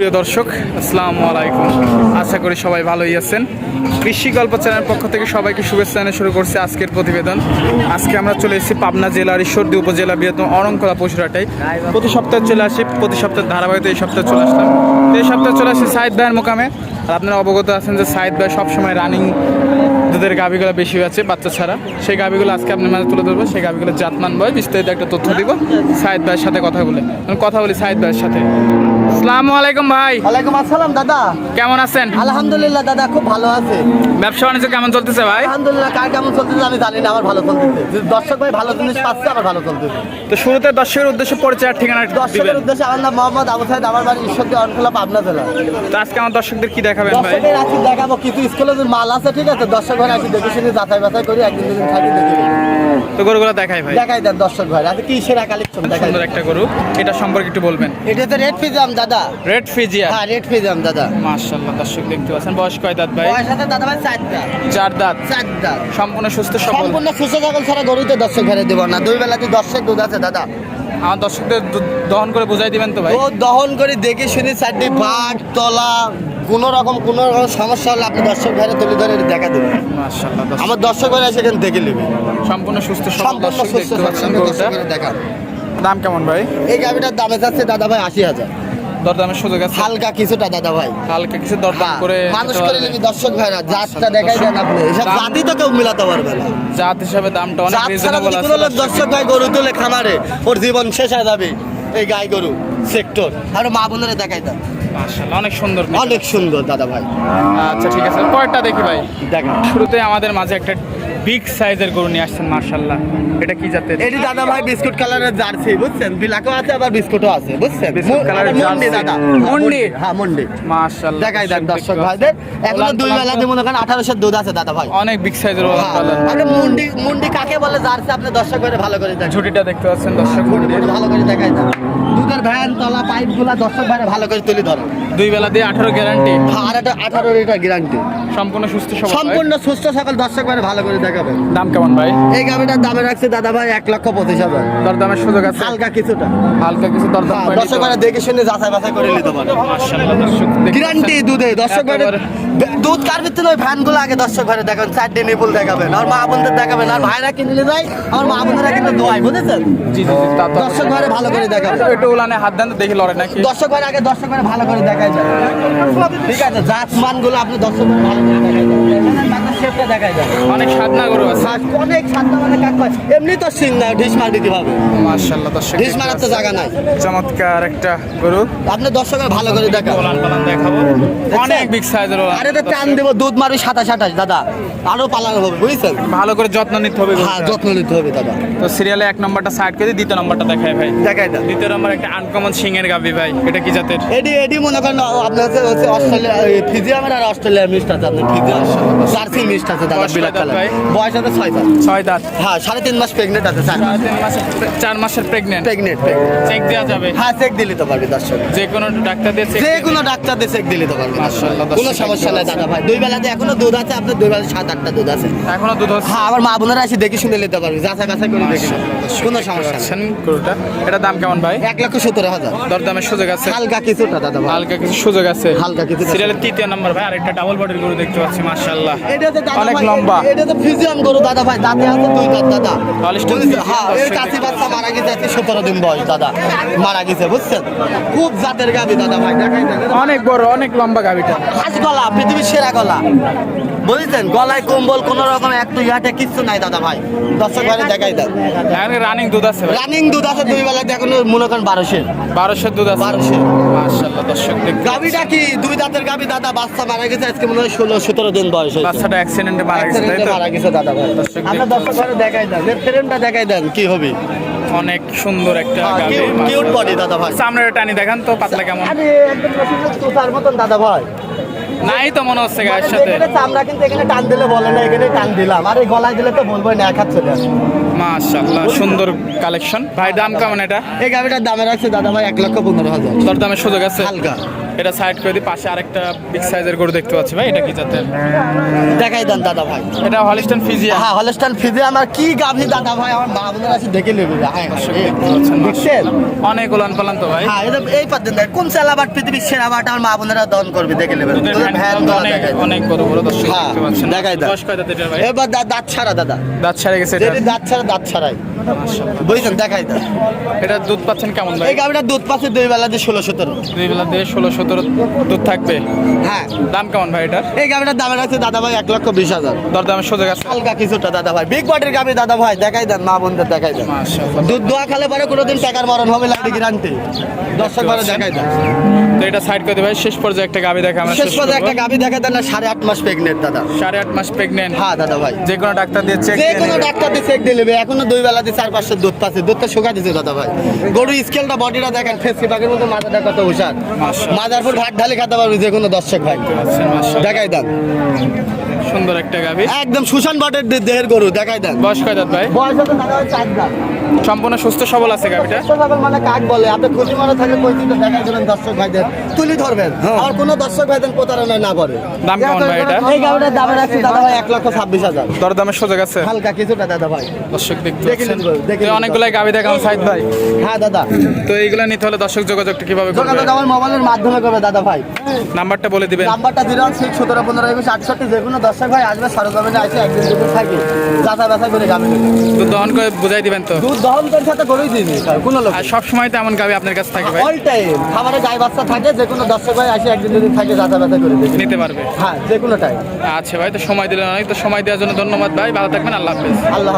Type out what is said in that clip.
প্রিয় দর্শক, আসসালামু আলাইকুম। আশা করি সবাই ভালোই আছেন। কৃষি গল্প চ্যানেলের পক্ষ থেকে সবাইকে শুভেচ্ছা জানিয়ে শুরু করছে আজকের প্রতিবেদন। আজকে আমরা চলে এসেছি পাবনা জেলার ঈশ্বরদী উপজেলা বৃহত্তম অরঙ্কলা পশুরাটাই প্রতি সপ্তাহে চলে আসি, প্রতি সপ্তাহে ধারাবাহিক এই সপ্তাহে চলে আসলাম। এই সপ্তাহে চলে আসি সাইদ ভাইয়ের মোকামে। আর আপনারা অবগত আছেন যে সাইদ ভাই সবসময় রানিং, দুধের গাভিগুলো বেশি আছে বাচ্চা ছাড়া। সেই গাভিগুলো আজকে আপনার মাঝে তুলে ধরবো। সেই গাভিগুলো জাতমান বয় বিস্তারিত একটা তথ্য দিব। সাইদ ভাইয়ের সাথে কথা বলে কথা বলি সাইদ ভাইয়ের সাথে। আসসালামু আলাইকুম ভাই। ওয়ালাইকুম আসসালাম দাদা। কেমন আছেন? আলহামদুলিল্লাহ দাদা খুব ভালো আছে। ব্যবসা বাণিজ্য কেমন চলতেছে ভাই? আলহামদুলিল্লাহ কার কেমন চলতেছে আমি জানি না আমার ভালো চলতেছে। দর্শক ভাই ভালো জিনিস পাচ্ছে আমার ভালো চলতেছে। তো শুরুতে দর্শকের উদ্দেশ্যে পরিচয় আর ঠিকানা দর্শকের উদ্দেশ্যে আমার নাম মোহাম্মদ আবু সাইদ আমার বাড়ি ঈশ্বরদী অনখোলা পাবনা জেলা। তো আজকে আমার দর্শকদের কি দেখাবেন ভাই? দর্শকের আছি দেখাবো কিছু স্কুলে যে মাল আছে ঠিক আছে? দর্শক ভাই আছি দেখে শুনে যাচাই বাছাই করি একদিন দুদিন থাকি দেখে। তো গরুগুলো দেখাই ভাই। দেখাই দেন দর্শক ভাই আজকে কি সেরা কালেকশন দেখাই সুন্দর একটা গরু। এটা সম্পর্কে একটু বলবেন। এটা তো রেড ফিজাম দাদা? রেড ফিজিয়া হ্যাঁ রেড ফিজাম দাদা। মাশাআল্লাহ দর্শক দেখতে পাচ্ছেন। বয়স কয় দাঁত ভাই? বয়স দাদা ভাই চার দাঁত। চারটা সম্পূর্ণ সুস্থ সবল। সম্পূর্ণ সুস্থ ছাড়া গরুতে দর্শক ঘরে দেবো না। দুই বেলাতে দর্শক দুধ আছে দাদা। আমার দর্শকদের দহন করে বুঝাই দিবেন তো ভাই? ও দহন করে দেখে শুনে চারটি বাট তলা কোনো রকম কোনো রকম সমস্যা হলে আপনি দর্শক ঘরে তুলে ধরে দেখা দেবেন। আমার দর্শক ঘরে সেখানে দেখে নেবে। সম্পূর্ণ সুস্থ সম্পূর্ণ সুস্থ দেখা দাম কেমন ভাই? এই গাড়িটার দামে যাচ্ছে দাদা ভাই আশি হাজার। দরদামের সুযোগ আছে। হালকা কিছুটা দাদা ভাই। হালকা কিছু দরদাম হ্যাঁ, করে মানুষ করে। নিবি দর্শক ভাইরা জাতটা দেখাই দেন আপনি। এসব জাতি তো কেউ মিলাতে পারবে না। জাত হিসাবে দামটা অনেক রিজনেবল আছে। কোনো লোক দর্শক ভাই গরু তুলে খামারে ওর জীবন শেষ হয়ে যাবে এই গাই গরু সেক্টর আর মা বোনেরা দেখাই দেন। মাশাআল্লাহ অনেক সুন্দর অনেক সুন্দর দাদা ভাই। আচ্ছা ঠিক আছে পরেরটা দেখি ভাই। দেখেন। শুরুতে আমাদের মাঝে একটা বিগ সাইজের গরু নিয়ে আসছেন মার্শাল্লাহ এটা কি জাতের? এটি দাদা ভাই বিস্কুট কালারের জার্সি বুঝছেন? বিলাকও আছে আবার বিস্কুটও আছে বুঝছেন? বিস্কুট কালারের মন্ডি জার্সি। দাদা। মন্ডি? হ্যাঁ মন্ডি। মার্শাল্লাহ দেখাই দেন দর্শক ভাইদের। এখনও দুই বেলা দিয়ে মনে করেন আঠারোশো দুধ আছে দাদা ভাই। অনেক বিগ সাইজের হ্যাঁ, আপনি মুন্ডি মুন্ডি কাকে বলে জার্সি? আপনি দর্শক করে ভালো করে দেখেন। ঝুটিটা দেখতে পাচ্ছেন দর্শক ভালো করে দেখাই দেন। দুধের ভ্যান তলা পাইপগুলা দর্শক ভাইরে ভালো করে তুলে ধরো দুই বেলা দিয়ে আঠারো গ্যারান্টি আর আঠারো লিটার গ্যারান্টি সম্পূর্ণ সুস্থ সবল। সম্পূর্ণ সুস্থ সকল দর্শক ভাইরে ভালো করে দেখাবেন। দাম কেমন ভাই? এই দামে রাখছে দাদা ভাই এক লক্ষ পঁচিশ হাজার। সুযোগ আছে? হালকা কিছুটা। হালকা কিছু হ্যাঁ, দর্শক ভাইরা দেখে শুনে যাচাই বাছাই করে নিতে পারে। দর্শক গ্যারান্টি দুধে দর্শক একেবারে- দুধ কার ভিতরে? ওই ভ্যানগুলো আগে দর্শক ভাইরে দেখাবেন চারটে নিপুল দেখাবেন আর মা বোনদের দেখাবেন আর ভাইরা কিনে নিয়ে যায় আমার মা বোনেরা কিন্তু দোয়াই বুঝেছেন? দর্শক ভাইরে ভালো করে দেখাবেন। একটু উলানে হাত দেন দেখি লড়ে নাকি। দর্শক ভাইরা আগে দর্শক ভাইরে ভালো করে যায় ঠিক আছে জাত মানগুলো আপনি দর্শক ভালো শেপটা দেখাই যায় অনেক সাধনা গরু আছে। অনেক সাতটা মানে কাক এমনি তো সিং না ঢিস মার দিতে হবে দর্শক ঢিস মারার তো জায়গা নাই। চমৎকার একটা গরু। আপনি দর্শকের ভালো করে দেখান ওলান পালান দেখাবো। অনেক বিগ সাইজের ওলান আরে তো টান দেবো দুধ মারি সাতাশ আঠাশ দাদা। আরও পালানো হবে বুঝছেন? ভালো করে যত্ন নিতে হবে হ্যাঁ যত্ন নিতে হবে দাদা। তো সিরিয়ালে এক নম্বরটা সাইড করে দ্বিতীয় নম্বরটা দেখায় ভাই। দেখাই দেন দ্বিতীয় নম্বর একটা আনকমন সিংয়ের গাবি ভাই এটা কি জাতের? এডি এডি মনে করেন আপনার হচ্ছে অস্ট্রেলিয়া ফিজিয়ামের আর অস্ট্রেলিয়া মিস্ট আছে ফিজিয়াম। জার্সি মিস্ট আছে দাদা বিলাক কালার বয়স আছে ছয় দাঁত ছয় দাঁত হ্যাঁ সাড়ে তিন মাস প্রেগনেন্ট আছে তিন মাসের চার মাসের প্রেগনেন্ট প্রেগনেন্ট চেক দেওয়া যাবে। হ্যাঁ চেক দিলে তো পারবি দর্শক। যে কোনো ডাক্তার দিয়ে যে কোনো ডাক্তার দিয়ে চেক দিলে তো পারবি মাশাআল্লাহ, কোনো সমস্যা নাই দাদা ভাই। দুই বেলাতে এখনও দুধ আছে আপনার দুই বেলা সাত আটটা দুধ আছে। এখনও দুধ হচ্ছে হ্যাঁ আবার মা বোনেরা এসে দেখে শুনে নিতে পারবি যাচাই বাছাই করে দেখে। কোনো সমস্যা নেই। গরুটা? এটা দাম কেমন ভাই? এক লক্ষ সত্তর হাজার। দরদামের সুযোগ আছে। হালকা কিছুটা দাদা ভাই। হালকা কিছু সুযোগ আছে। হালকা কিছু সিরিয়ালের তৃতীয় নম্বর ভাই আরেকটা ডাবল বডির গরু দেখতে পাচ্ছি মাশাআল্লাহ। এটা অনেক লম্বা। এটা তো ফিজিয়ান গরু দাদা ভাই দাঁতে আছে দুই দাঁত দাদা। হ্যাঁ এর কাছে বাচ্চা মারা গেছে আজকে সতেরো দিন বয়স দাদা মারা গেছে বুঝছেন? খুব জাতের গাবি দাদা ভাই অনেক বড় অনেক লম্বা গাবিটা। হাঁস গলা পৃথিবীর সেরা গলা বুঝছেন? গলায় কম্বল কোন রকম একটু ইয়াটে কিচ্ছু নাই দাদা ভাই। দর্শক ভাই দেখাই দেন। এখানে রানিং দুধ আছে রানিং দুধ আছে দুই বেলা এখন মনে করেন বারোশো বারোশো দুধ আছে। বারোশো মাশাআল্লাহ দর্শক গাবিটা কি? দুই দাঁতের গাবি দাদা বাচ্চা মারা গেছে আজকে মনে হয় ষোলো সতেরো দিন বয়স হয়েছে। বাচ্চাটা অ্যাক্সিডেন্টে মারা গেছে তাই তো? মারা গেছে দাদা ভাই। আপনার দর্শক ভাই দেখাই দেন। ফ্রেমটা দেখাই দেন কি হবে? অনেক সুন্দর একটা গাবি কিউট বডি দাদা ভাই। সামনের টানি দেখান তো পাতলা কেমন? আরে একদম রসুনের তুষার মতন দাদা ভাই। নাই তো মনে হচ্ছে গায়ের মানে সাথে এখানে চামড়া কিন্তু এখানে টান দিলে বলে না এখানে টান দিলাম। আর এই গলায় দিলে তো বলব না এক হাত চলে মাশাআল্লাহ সুন্দর কালেকশন ভাই দাম কেমন এটা? এই গাড়িটার দামে রাখছে দাদা ভাই এক লক্ষ পনেরো হাজার। দর দামের সুযোগ আছে? হালকা। এটা সাইড করে দিই পাশে আরেকটা বিগ সাইজের গরু দেখতে পাচ্ছি ভাই এটা কি জাতের? দেখাই দেন দাদা ভাই। এটা হলিস্টান ফিজিয়া হ্যাঁ হলস্টান ফিজে আমার কি গাভী দাদা ভাই আমার মা বোনের আছে দেখে নেবে হ্যাঁ দেখছেন অনেক উলান পালান তো ভাই। হ্যাঁ এটা এই পাতেন দেখ কোন সেলাবাট পৃথিবীর সেরাবাট আমার মা বোনেরা দন করবে দেখে নেবে। ভ্যান অনেক দেন। বড় বড় দর্শক হ্যাঁ, দেখাই এটা ভাই? এবার দা- দাঁত ছাড়া দাদা। দাঁত ছাড়ে গেছে এটা? দাঁত ছাড়া দাঁত ছাড়াই। বুঝছেন? দেখাই দাও এটা দুধ পাচ্ছেন কেমন ভাই? এই গাভীটা দুধ পাচ্ছে দুই বেলা দিয়ে ষোলো সতেরো। দুই বেলা দিয়ে ষোলো সতেরো। দুধ থাকবে? হ্যাঁ। দাম কেমন ভাই এটার? এই দামের আছে দাদা ভাই এক লক্ষ বিশ হাজার। দরদামের সোজা আছে হালকা কিছুটা দাদা ভাই। বিগ দাদা ভাই দেখাই দেন মা বোনদের দেখাই দেন। দুধ দোয়া খালে পরে কোনোদিন টাকার মরণ হবে লাগে গ্যারান্টি দর্শক বারে দেখাই দেন। তো এটা সাইড করে ভাই শেষ পর্যায়ে একটা গাবি দেখা আমরা শেষ পর্যন্ত একটা। গাভী দেখা দেন সাড়ে আট মাস প্রেগনেন্ট দাদা। সাড়ে আট মাস প্রেগনেন্ট হ্যাঁ দাদা ভাই। যে কোনো ডাক্তার দিয়ে চেক যে কোনো ডাক্তার দিয়ে চেক দিয়ে নেবে। এখনও দুই বেলা দিয়ে চার পাঁচশো দুধ পাচ্ছে। দুধটা শুকা দিছে দাদা ভাই। গরু স্কেলটা বডিটা দেখেন পাখির মতো মাথাটা কত হুশার। মাশাআল্লাহ। পর ভাত ঢালে খেতে পারবে যে কোনো দর্শক ভাই। দেখাই দেন। সুন্দর একটা গাবি। একদম সুশান বটের দেহের গরু দেখাই দেন। বয়স কয় দাঁত ভাই? বয়স দাদা চার দাঁত। সম্পূর্ণ সুস্থ সবল আছে গাবিটা? দর্শক ভাই মানে কাক বলে আপনি খুশি মানে থাকে কইতে দেখাই দেবেন দর্শক ভাইদের। তুলি ধরবেন। আর কোনো দর্শক ভাইদের প্রতারণা না করে দাম কেমন ভাই এটা? এই গাড়িটার দাম রাখছি দাদা ভাই এক লক্ষ ছাব্বিশ হাজার। দরদামের সোজা আছে হালকা কিছুটা দাদা ভাই। দর্শক দেখতে দেখে পাচ্ছেন। নিন, দেখে তো নিন। অনেকগুলাই গাবি দেখাম সাইদ ভাই। হ্যাঁ দাদা। তো এইগুলা নিতে হলে দর্শক যোগাযোগটা কীভাবে করবে? যোগাযোগ আমার মোবাইলের মাধ্যমে করবে দাদা ভাই। নাম্বারটা বলে দিবেন। নাম্বারটা জিরো সিক্স সতেরো পনেরো একুশ আটষট্টি যে কোনো দর্শক ভাই আসবে সরজমিনে আসে একদিন দুদিন থাকে। যাতা ব্যথা করে যাবে তো দহন করে বুঝাই দিবেন তো? দুধ দহন করে সাথে গরুই দিবি কোনো লোক আর সব সময় তো এমন গাবি আপনার কাছে থাকে ভাই। অল টাইম খাবারে গায়ে বাচ্চা থাকে যে কোনো দর্শক ভাই আসে একদিন দুদিন থাকে যাতা ব্যথা করে দেবে নিতে পারবে। হ্যাঁ যে কোনো টাইম আচ্ছা ভাই তো সময় দিলেন অনেক তো সময় দেওয়ার জন্য ধন্যবাদ ভাই ভালো থাকবেন আল্লাহ হাফেজ। আল্লাহ।